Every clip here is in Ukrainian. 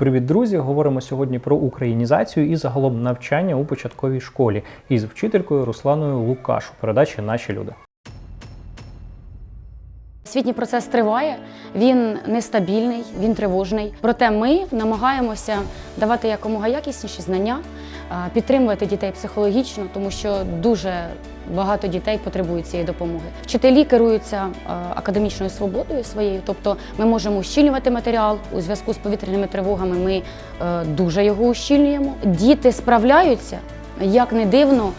Привіт, друзі! Говоримо сьогодні про українізацію і загалом навчання у початковій школі із вчителькою Русланою Лукаш у передачі Наші люди. Освітній процес триває, він нестабільний, він тривожний. Проте ми намагаємося давати якомога якісніші знання, підтримувати дітей психологічно, тому що дуже багато дітей потребують цієї допомоги. Вчителі керуються академічною свободою своєю, тобто ми можемо ущільнювати матеріал у зв'язку з повітряними тривогами. Ми е, дуже його ущільнюємо. Діти справляються, як не дивно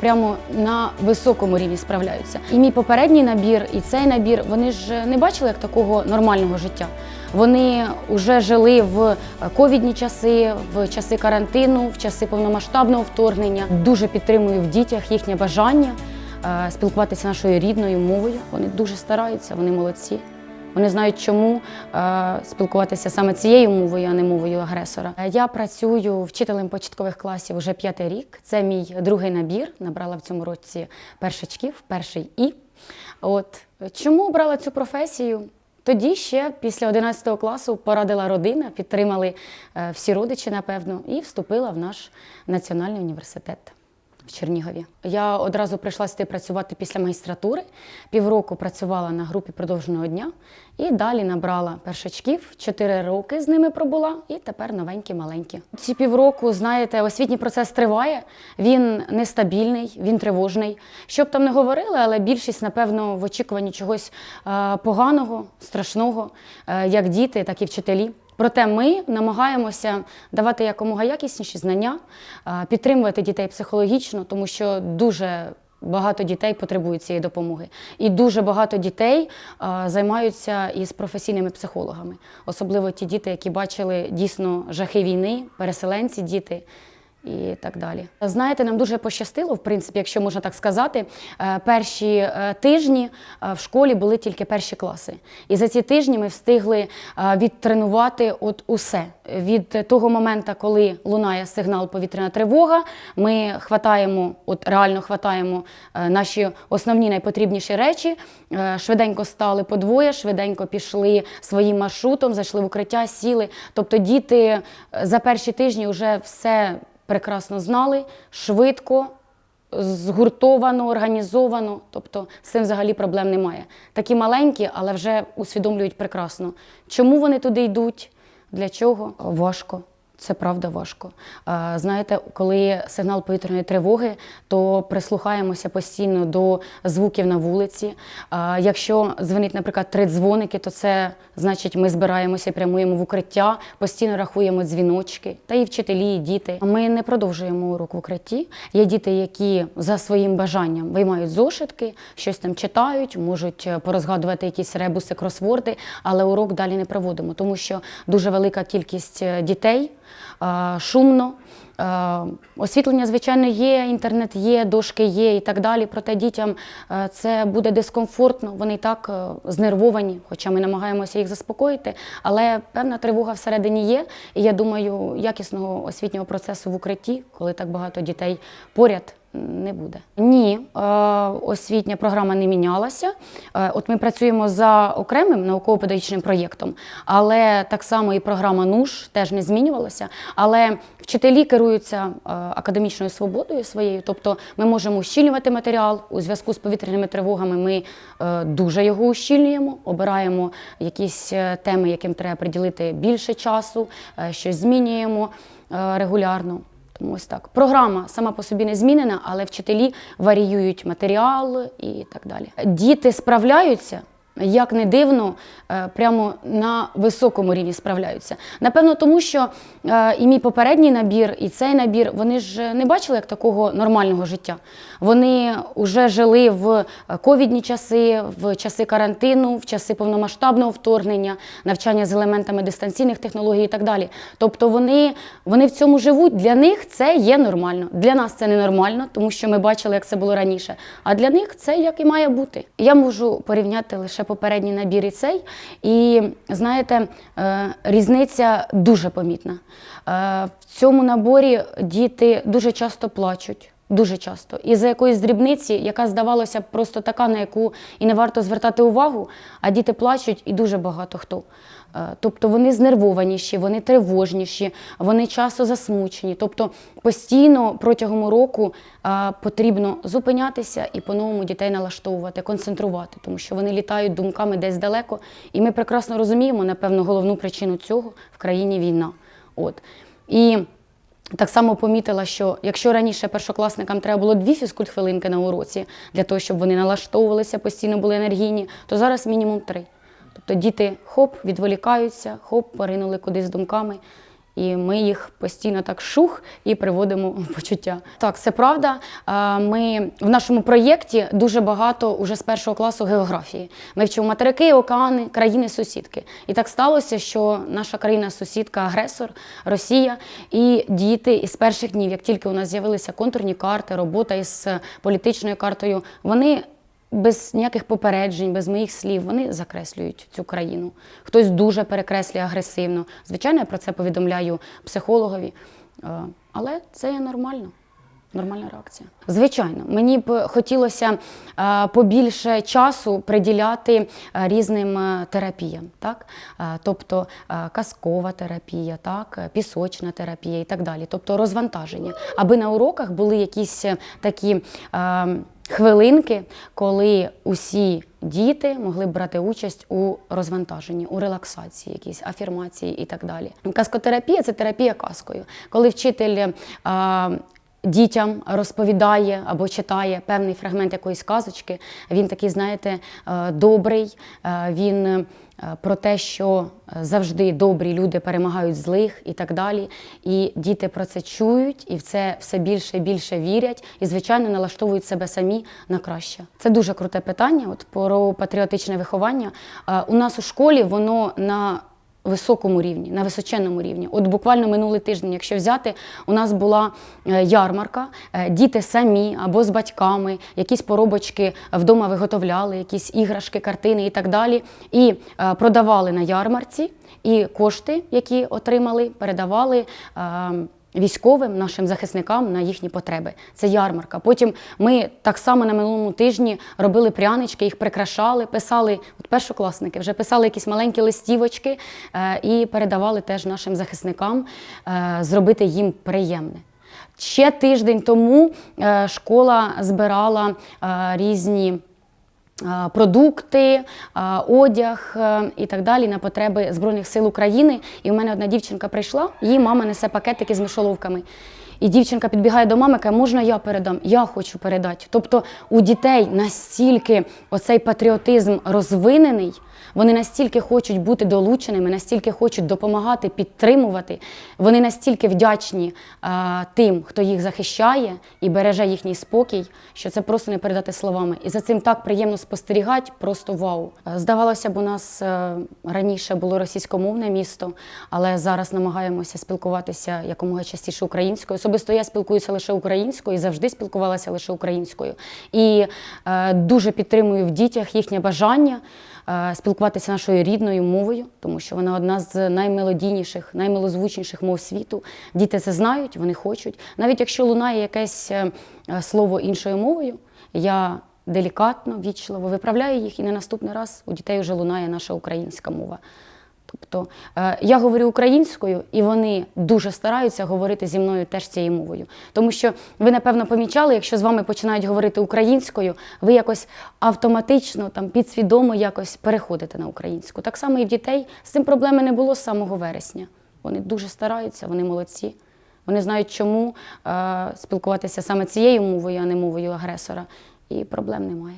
прямо на високому рівні справляються. І мій попередній набір, і цей набір, вони ж не бачили як такого нормального життя. Вони вже жили в ковідні часи, в часи карантину, в часи повномасштабного вторгнення. Дуже підтримую в дітях їхнє бажання е, спілкуватися нашою рідною мовою. Вони дуже стараються, вони молодці. Вони знають, чому е, спілкуватися саме цією мовою, а не мовою агресора. Е, Я працюю вчителем початкових класів вже п'ятий рік. Це мій другий набір. Набрала в цьому році першачків, перший і. От чому обрала цю професію? Тоді ще після 11 класу порадила родина, підтримали е, всі родичі, напевно, і вступила в наш національний університет в Чернігові. Я одразу прийшла сюди працювати після магістратури. Півроку працювала на групі продовженого дня і далі набрала першачків. Чотири роки з ними пробула, і тепер новенькі, маленькі. Ці півроку, знаєте, освітній процес триває. Він нестабільний, він тривожний. Що б там не говорили, але більшість, напевно, в очікуванні чогось е, поганого, страшного, е, як діти, так і вчителі. Проте ми намагаємося давати якомога якісніші знання, підтримувати дітей психологічно, тому що дуже багато дітей потребують цієї допомоги. І дуже багато дітей займаються із професійними психологами, особливо ті діти, які бачили дійсно жахи війни, переселенці, діти. І так далі. Знаєте, нам дуже пощастило, в принципі, якщо можна так сказати. Е, Перші е, тижні е, в школі були тільки перші класи. І за ці тижні ми встигли відтренувати от усе. Від того моменту, коли лунає сигнал повітряна тривога, ми хватаємо, от реально хватаємо наші основні найпотрібніші речі. Швиденько стали по двоє, швиденько пішли своїм маршрутом, зайшли в укриття, сіли. Тобто діти за перші тижні вже все прекрасно знали, швидко, згуртовано, організовано. Тобто з цим взагалі проблем немає. Такі маленькі, але вже усвідомлюють прекрасно. Чому вони туди йдуть? Для чого? Важко. Це правда важко. Знаєте, коли сигнал повітряної тривоги, то прислухаємося постійно до звуків на вулиці. Якщо дзвонить, наприклад, три дзвоники, то це значить, ми збираємося, прямуємо в укриття, постійно рахуємо дзвіночки. Та і вчителі, і діти. Ми не продовжуємо урок в укритті. Є діти, які за своїм бажанням виймають зошитки, щось там читають, можуть е, порозгадувати якісь ребуси, кросворди, але урок далі не проводимо, тому що дуже велика кількість е, дітей е, шумно. Е, Освітлення, звичайно, є, інтернет є, дошки є і так далі. Проте дітям е, це буде дискомфортно. Вони і так е, знервовані, хоча ми намагаємося їх заспокоїти. Але певна тривога всередині є. І я думаю, якісного освітнього процесу в укритті, коли так багато дітей поряд. Не буде. Ні, е, освітня програма не мінялася. Е, От ми працюємо за окремим науково-педагогічним проєктом, але так само і програма НУШ теж не змінювалася. Але вчителі керуються е, академічною свободою своєю, тобто ми можемо ущільнювати матеріал у зв'язку з повітряними тривогами. Ми дуже його ущільнюємо, обираємо якісь теми, яким треба приділити більше часу, щось змінюємо регулярно. Ось так. Програма сама по собі не змінена, але вчителі варіюють матеріал і так далі. Діти справляються. Як не дивно, е, прямо на високому рівні справляються. Напевно, тому що е, і мій попередній набір, і цей набір, вони ж не бачили як такого нормального життя. Вони вже жили в ковідні часи, в часи карантину, в часи повномасштабного вторгнення, навчання з елементами дистанційних технологій і так далі. Тобто вони, вони в цьому живуть. Для них це є нормально. Для нас це ненормально, тому що ми бачили, як це було раніше. А для них це як і має бути. Я можу порівняти лише попередній набір і цей. І знаєте, е, різниця дуже помітна. Е, В цьому наборі діти дуже часто плачуть. Дуже часто. І за якоїсь дрібниці, яка здавалося б просто така, на яку і не варто звертати увагу, а діти плачуть і дуже багато хто. Е, Тобто вони знервованіші, вони тривожніші, вони часто засмучені. Тобто постійно протягом року е, потрібно зупинятися і по-новому дітей налаштовувати, концентрувати, тому що вони літають думками десь далеко. І ми прекрасно розуміємо, напевно, головну причину цього в країні війна. От. І так само помітила, що якщо раніше першокласникам треба було дві фізкульт-хвилинки на уроці для того, щоб вони налаштовувалися, постійно були енергійні, то зараз мінімум три. Тобто діти хоп, відволікаються, хоп, поринули кудись з думками. І ми їх постійно так шух і приводимо в почуття. Так, це правда. Ми в нашому проєкті дуже багато уже з першого класу географії. Ми вчимо материки, океани, країни-сусідки. І так сталося, що наша країна-сусідка агресор, Росія, і діти із перших днів, як тільки у нас з'явилися контурні карти, робота із політичною картою, вони без ніяких попереджень, без моїх слів, вони закреслюють цю країну. Хтось дуже перекреслює агресивно. Звичайно, я про це повідомляю психологові, Е, але це є нормально. Нормальна реакція. Звичайно, мені б хотілося е, побільше часу приділяти е, різним е, терапіям, так? Тобто казкова терапія, так? пісочна терапія і так далі. Тобто розвантаження. Аби на уроках були якісь такі. Хвилинки, коли усі діти могли б брати участь у розвантаженні, у релаксації, якісь афірмації і так далі. Казкотерапія це терапія казкою. Коли вчитель дітям розповідає або читає певний фрагмент якоїсь казочки, він такий, знаєте, е, добрий. е, Він е, про те, що завжди добрі люди перемагають злих і так далі. І діти про це чують і в це все більше і більше вірять, і, звичайно, налаштовують себе самі на краще. Це дуже круте питання. От про патріотичне виховання. У нас у школі воно на високому рівні, на височенному рівні. От буквально минулий тиждень, якщо взяти, у нас була е, ярмарка, е, діти самі або з батьками, якісь поробочки вдома виготовляли, якісь іграшки, картини і так далі, і е, продавали на ярмарці, і кошти, які отримали, передавали. Військовим нашим захисникам на їхні потреби. Це ярмарка. Потім ми так само на минулому тижні робили прянички, їх прикрашали, писали, от першокласники вже писали якісь маленькі листівочки е, і передавали теж нашим захисникам, е, зробити їм приємне. Ще тиждень тому е, школа збирала різні. Продукти, одяг е, і так далі на потреби Збройних сил України. І у мене одна дівчинка прийшла, її мама несе пакетики з мишоловками. І дівчинка підбігає до мами, каже, можна я передам? Я хочу передати. Тобто у дітей настільки оцей патріотизм розвинений, вони настільки хочуть бути долученими, настільки хочуть допомагати, підтримувати. Вони настільки вдячні а, тим, хто їх захищає і береже їхній спокій, що це просто не передати словами. І за цим так приємно спостерігати, просто вау. Здавалося б, у нас е, раніше було російськомовне місто, але зараз намагаємося спілкуватися якомога частіше українською. Особисто я спілкуюся лише українською і завжди спілкувалася лише українською. І е, дуже підтримую в дітях їхнє бажання е, спілкуватися нашою рідною мовою, тому що вона одна з наймелодійніших, наймилозвучніших мов світу. Діти це знають, вони хочуть. Навіть якщо лунає якесь е, е, слово іншою мовою, я делікатно, вічливо виправляю їх, і на наступний раз у дітей вже лунає наша українська мова. Тобто е, я говорю українською, і вони дуже стараються говорити зі мною теж цією мовою. Тому що ви, напевно, помічали, якщо з вами починають говорити українською, ви якось автоматично, там, підсвідомо якось переходите на українську. Так само і в дітей з цим проблеми не було з самого вересня. Вони дуже стараються, вони молодці. Вони знають, чому е, спілкуватися саме цією мовою, а не мовою агресора. І проблем немає.